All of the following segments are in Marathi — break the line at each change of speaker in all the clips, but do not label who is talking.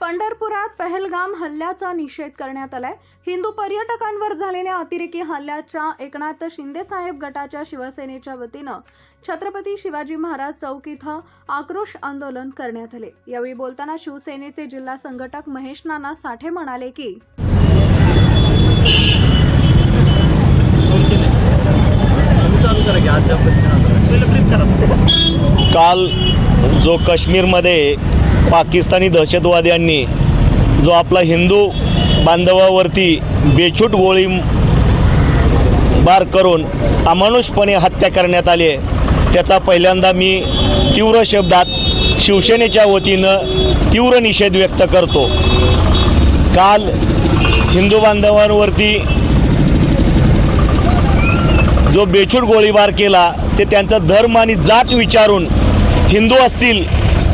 पंढरपुरात पहलगाम हल्ल्याचा निषेध करण्यात आलाय. हिंदू पर्यटकांवर झालेल्या अतिरेकी हल्ल्याच्या एकनाथ शिंदेसाहेब गटाच्या शिवसेनेच्या वतीनं छत्रपती शिवाजी महाराज चौक इथं आक्रोश आंदोलन करण्यात आले. यावेळी बोलताना शिवसेनेचे जिल्हा संघटक महेश नाना साठे म्हणाले की
काल जो काश्मीरमध्ये पाकिस्तानी दहशतवाद्यांनी जो आपला हिंदू बांधवावरती बेछूट गोळी बार करून अमानुषपणे हत्या करण्यात आली आहे. त्याचा पहिल्यांदा मी तीव्र शब्दात शिवसेनेच्या वतीनं तीव्र निषेध व्यक्त करतो. काल हिंदू बांधवांवरती जो बेछूट गोळीबार केला ते त्यांचा धर्म आणि जात विचारून हिंदू असतील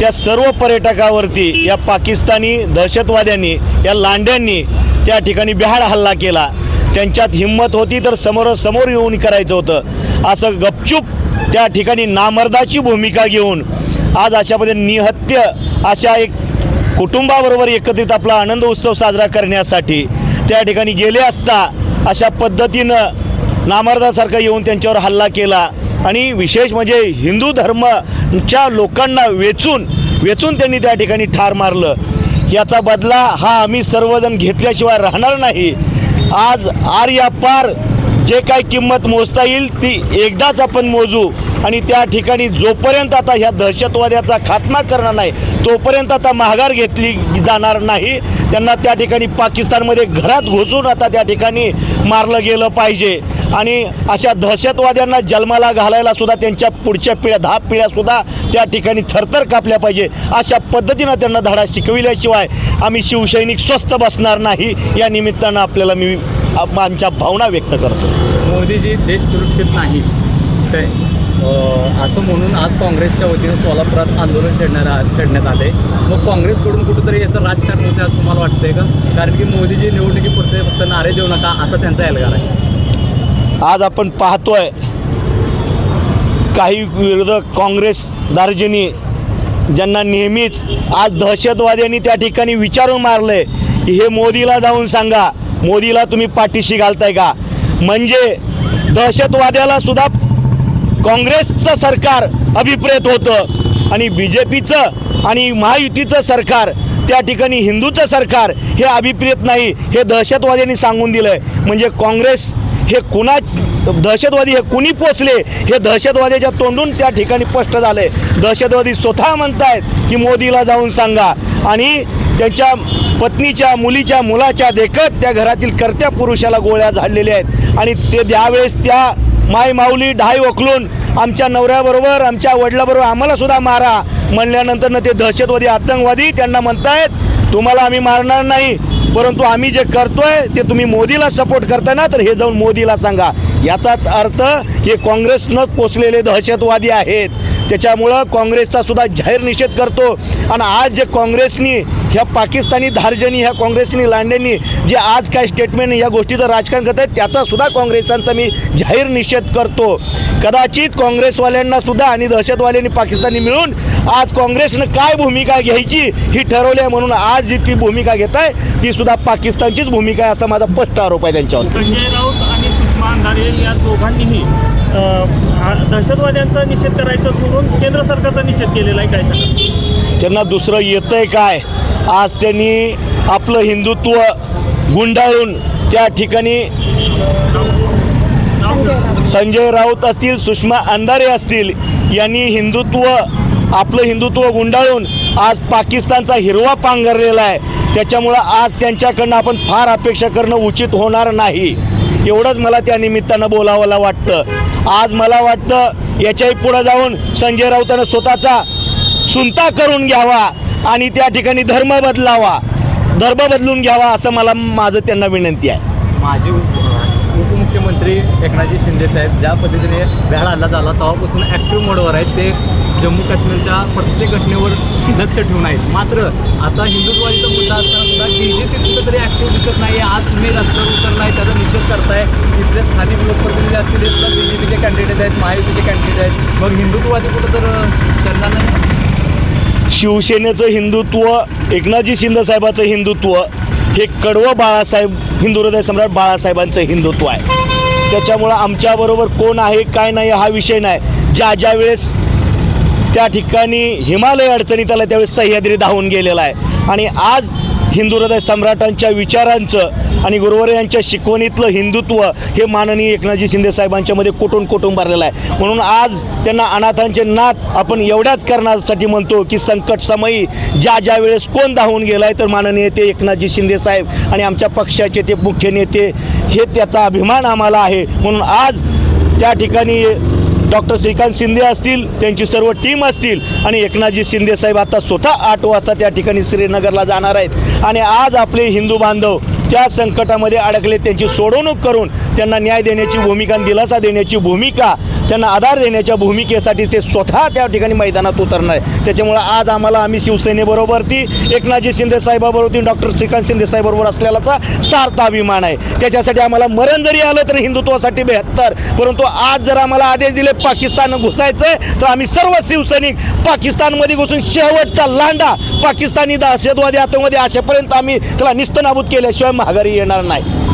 त्या सर्व पर्यटकावरती या पाकिस्तानी दहशतवाद्यांनी या लांड्यांनी त्या ठिकाणी बिहाड हल्ला केला. त्यांच्यात हिंमत होती तर समोरासमोर येऊन करायचं होतं. असं गपचूप त्या ठिकाणी नामर्दाची भूमिका घेऊन आज अशा पद्धतीने निहत्य अशा एक कुटुंबाबरोबर एकत्रित आपला आनंद उत्सव साजरा करण्यासाठी त्या ठिकाणी गेले असता अशा पद्धतीनं नामर्दासारखा येऊन त्यांच्यावर हल्ला केला. आणि विशेष म्हणजे हिंदू धर्मच्या लोकांना वेचून वेचून त्यांनी त्या ठिकाणी ठार मारलं. याचा बदला हा आम्ही सर्वजण घेतल्याशिवाय राहणार नाही. आज आर या पार जे काय किंमत मोजता येईल ती एकदाच आपण मोजू. आणि त्या ठिकाणी जोपर्यंत आता ह्या दहशतवाद्याचा खात्मा करणार नाही तोपर्यंत आता माघार घेतली जाणार नाही. त्यांना त्या ठिकाणी पाकिस्तानमध्ये घरात घुसून आता त्या ठिकाणी मारलं गेलं पाहिजे. आणि अशा दहशतवाद्यांना जन्माला घालायला सुद्धा त्यांच्या पुढच्या पिढ्या दहा पिढ्यासुद्धा त्या ठिकाणी थरथर कापल्या पाहिजे. अशा पद्धतीनं त्यांना धडा शिकविल्याशिवाय आम्ही शिवसैनिक स्वस्त बसणार नाही. या निमित्तानं आपल्याला मी आप- आमच्या भावना व्यक्त करतो.
मोदीजी देश सुरक्षित नाही. काय असं म्हणून आज काँग्रेसच्या वतीने सोलापुरात आंदोलन छेडणार छेडण्यात आले. मग काँग्रेसकडून कुठंतरी याचं राजकारण होते असं तुम्हाला वाटतंय का? कारण की मोदीजी निवडणुकीपुरते फक्त नारे देऊ नका असा त्यांचा एल्गार आहे.
आज आपण पाहतोय काही विरोधक काँग्रेस दार्जिनी ज्यांना नेहमीच आज दहशतवाद्यांनी त्या ठिकाणी विचारून मारलंय की हे मोदीला जाऊन सांगा. मोदीला तुम्ही पाठीशी घालताय का? म्हणजे दहशतवाद्याला सुद्धा काँग्रेसचं सरकार अभिप्रेत होतं आणि बी जे पीचं आणि महायुतीचं सरकार त्या ठिकाणी हिंदूचं सरकार हे अभिप्रेत नाही हे दहशतवाद्यांनी सांगून दिलं आहे म्हणजे काँग्रेस हे कुणा दहशतवादी हे कुणी पोचले? हे दहशतवाद्याच्या तोंडून त्या ठिकाणी स्पष्ट झाले दहशतवादी स्वतः म्हणतायत की मोदीला जाऊन सांगा. आणि त्यांच्या पत्नीच्या मुलीच्या मुलाच्या देखत त्या घरातील कर्त्या पुरुषाला गोळ्या झाडलेल्या आहेत. आणि ते त्यावेळेस त्या माय माऊली ढाय ओकलून आमच्या नवऱ्याबरोबर आमच्या वडिलाबरोबर आम्हाला सुद्धा मारा म्हणल्यानंतर ते दहशतवादी आतंकवादी त्यांना म्हणतायत तुम्हाला आम्ही मारणार नाही. परंतु आम्ही जे करतोय ते तुम्ही मोदीला सपोर्ट करताय ना तर हे जाऊन मोदीला सांगा. याचाच अर्थ हे काँग्रेसनं पोचलेले दहशतवादी आहेत. त्याच्यामुळं काँग्रेसचा सुद्धा जाहीर निषेध करतो. आणि आज जे काँग्रेसनी ह्या पाकिस्तानी धार्जनी ह्या काँग्रेसनी लांडेंनी जे आज काय स्टेटमेंट या गोष्टीचं राजकारण करत आहेत त्याचा सुद्धा काँग्रेसांचा मी जाहीर निषेध करतो. कदाचित काँग्रेसवाल्यांना सुद्धा आणि दहशतवाल्यांनी पाकिस्तानी मिळून आज काँग्रेसनं काय भूमिका घ्यायची ही ठरवली आहे म्हणून आज जी ती भूमिका घेत आहे ती सुद्धा पाकिस्तानचीच भूमिका आहे असा माझा स्पष्ट आरोप आहे त्यांच्यावर.
संजय राऊत आणि सुषमा अंधारे या दोघांनीही दहशतवाद्यांचा निषेध करायचा सोडून केंद्र सरकारचा निषेध केलेला आहे काय
त्यांना दुसरं येतंय काय? आज त्यांनी आपलं हिंदुत्व गुंडाळून त्या ठिकाणी संजय राऊत असतील सुषमा अंधारे असतील यांनी हिंदुत्व आपलं हिंदुत्व गुंडाळून आज पाकिस्तानचा हिरवा पांघरलेला आहे. त्याच्यामुळं आज त्यांच्याकडनं आपण फार अपेक्षा करणं उचित होणार नाही. एवढंच मला त्या निमित्तानं बोलावंला वाटतं. आज मला वाटतं याच्याही पुढं जाऊन संजय राऊतानं स्वतःचा सुनता करून घ्यावा आणि त्या ठिकाणी धर्म बदलावा. धर्म बदलून घ्यावा असं मला माझं त्यांना विनंती आहे.
माझी उपमुख्यमंत्री एकनाथजी शिंदे साहेब ज्या पद्धतीने वेळ हल्ला झाला तेव्हापासून ॲक्टिव्ह मोडवर आहेत ते जम्मू काश्मीरच्या प्रत्येक घटनेवर लक्ष ठेवून आहेत. मात्र आता हिंदुत्वाचा मुद्दा असताना सुद्धा बी जे पी कुठंतरी ॲक्टिव्ह दिसत नाही आज तुम्ही रस्त्यावर उतरला आहे त्याचा निषेध करताय. इथले स्थानिक लोकप्रतिनिधी असतील हे सुद्धा बी जे पीचे कॅन्डिडेट आहेत महायुतीचे कॅन्डिडेट आहेत. मग हिंदुत्ववादी कुठं तर त्यांना नाही
शिवसेनेचं हिंदुत्व एकनाथजी शिंदे साहेबाचं हिंदुत्व हे कडवं बाळासाहेब हिंदू हृदय सम्राट बाळासाहेबांचं हिंदुत्व आहे. त्याच्यामुळं आमच्याबरोबर कोण आहे काय नाही हा विषय नाही. ज्या ज्या वेळेस त्या ठिकाणी हिमालय अडचणीत आला त्यावेळेस सह्याद्री धावून गेलेला आहे. आणि आज हिंदू हृदय सम्राटांच्या विचारांचं आणि गुरुवार यांच्या शिकवणीतलं हिंदुत्व हे माननीय एकनाथजी शिंदे साहेबांच्यामध्ये कुठून कुठून भरलेलं आहे. म्हणून आज त्यांना अनाथांचे नाथ आपण एवढ्याच करण्यासाठी म्हणतो की संकट समयी ज्या ज्या वेळेस कोण धावून गेला आहे तर माननीय ते एकनाथजी शिंदे साहेब आणि आमच्या पक्षाचे ते मुख्य नेते हे त्याचा अभिमान आम्हाला आहे. म्हणून आज त्या ठिकाणी डॉक्टर श्रीकांत शिंदे असतील त्यांची सर्व टीम असतील आणि एकनाथजी शिंदे साहेब आता स्वतः आठ वाजता त्या ठिकाणी श्रीनगरला जाणार आहेत. आणि आज आपले हिंदू बांधव त्या संकटामध्ये अडकले त्यांची सोडवणूक करून त्यांना न्याय देण्याची भूमिका दिलासा देण्याची भूमिका त्यांना आधार देण्याच्या भूमिकेसाठी ते स्वतः त्या ठिकाणी मैदानात उतरणार आहे. त्याच्यामुळं आज आम्हाला आम्ही शिवसेनेबरोबर ती एकनाथजी शिंदे साहेबाबरोबर ती डॉक्टर श्रीकांत शिंदे साहेबाबरोबर असलेलाचा सार्थ अभिमान आहे. त्याच्यासाठी आम्हाला मरण जरी आलं तर हिंदुत्वासाठी बेहत्तर परंतु आज जर आम्हाला आदेश दिले पाकिस्तान घुसायचंय तर आम्ही सर्व शिवसैनिक पाकिस्तानमध्ये घुसून शेवटचा लांडा पाकिस्तानी दहशतवादी आतंकवादी अशापर्यंत आम्ही त्याला निस्तनाबूत केल्याशिवाय माघारी येणार नाही.